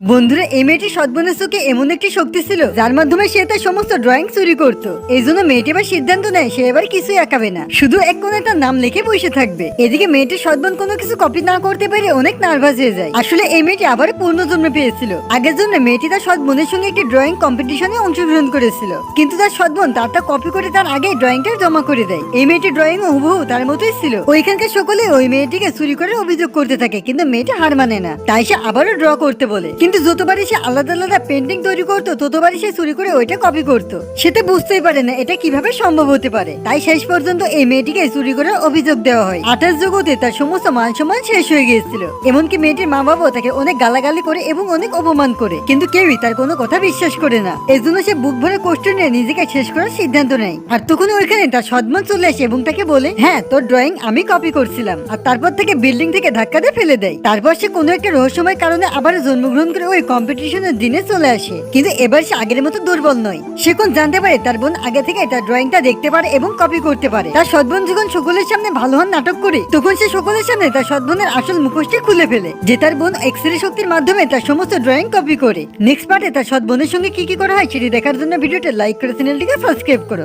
বন্ধুরা, এই মেয়েটি সদ্বনের এমন একটি শক্তি ছিল, যার মাধ্যমে সে তার সমস্ত ড্রয়িং চুরি করত। এই জন্য মেয়েটি এবার সিদ্ধান্ত নেয়, সে এবার কিছুই আঁকাবে না। শুধু এক কোণে তার নাম লিখে বসে থাকবে। এদিকে মেয়েটির সদ্বন কোনো কিছু কপি না করতে পেরে অনেক নার্ভাস হয়ে যায়। আসলে এই মেয়েটি আবার পূর্ণজন্মে পেয়েছিল। আগের জন্য মেয়েটি তার সৎ সঙ্গে একটি ড্রয়িং কম্পিটিশনে অংশগ্রহণ করেছিল। কিন্তু তার সৎ বোন তারটা কপি করে তার আগে ড্রয়িংটা জমা করে দেয়। এই মেয়েটি ড্রয়িং হুবহু তার মতোই ছিল। ওইখানকার সকলে ওই মেয়েটিকে চুরি করে অভিযোগ করতে থাকে, কিন্তু মেয়েটি হার মানে না। তাই সে আবারও ড্র করতে বলে। কিন্তু যতবারই সে আলাদা আলাদা পেন্টিং তৈরি করতো ততবারই সে চুরি করে ওইটা কপি করতো। সে তো বুঝতেই পারে না এটা কীভাবে সম্ভব হতে পারে। তাই শেষ পর্যন্ত এই মেয়েটিকে চুরি করার অভিযোগ দেওয়া হয়। আঠাশ জগতে তার সমস্ত মান সম্মান শেষ হয়ে গিয়েছিল। এমনকি মেয়েটির মা বাবাও তাকে অনেক গালাগালি করে এবং অনেক অপমান করে। কিন্তু কেউই তার কোনো কথা বিশ্বাস করে না। এজন্য সে বুক ভরে কষ্ট নিয়ে নিজেকে শেষ করার সিদ্ধান্ত নেয়। আর তখন ওইখানে তার সদমান চলে আসে এবং তাকে বলে হ্যাঁ তোর ড্রয়িং আমি কপি করছিলাম। আর তারপর থেকে বিল্ডিং থেকে ধাক্কা দিয়ে ফেলে দেয়। তারপর সে কোনো একটা রহস্যময় কারণে আবার জন্মগ্রহণ করে ওই কম্পিটিশনের দিনে চলে আসে। কিন্তু এবার সে আগের মতো দুর্বল নয়। সে কোন জানতে পারে, তার বোন আগে থেকে তার ড্রয়িংটা দেখতে পারে এবং কপি করতে পারে। তার সদবোন যখন সকলের সামনে ভালো হন নাটক করে, তখন সে সকলের সামনে তার সদবোনের আসল মুখোশটি খুলে ফেলে, যে তার বোন এক্স রে শক্তির মাধ্যমে তার সমস্ত ড্রয়িং কপি করে। নেক্সট পার্টে তার সৎ বোনের সঙ্গে কি কি করা হয়, সেটি দেখার জন্য ভিডিওটা লাইক করে চ্যানেলটিকে সাবস্ক্রাইব করো।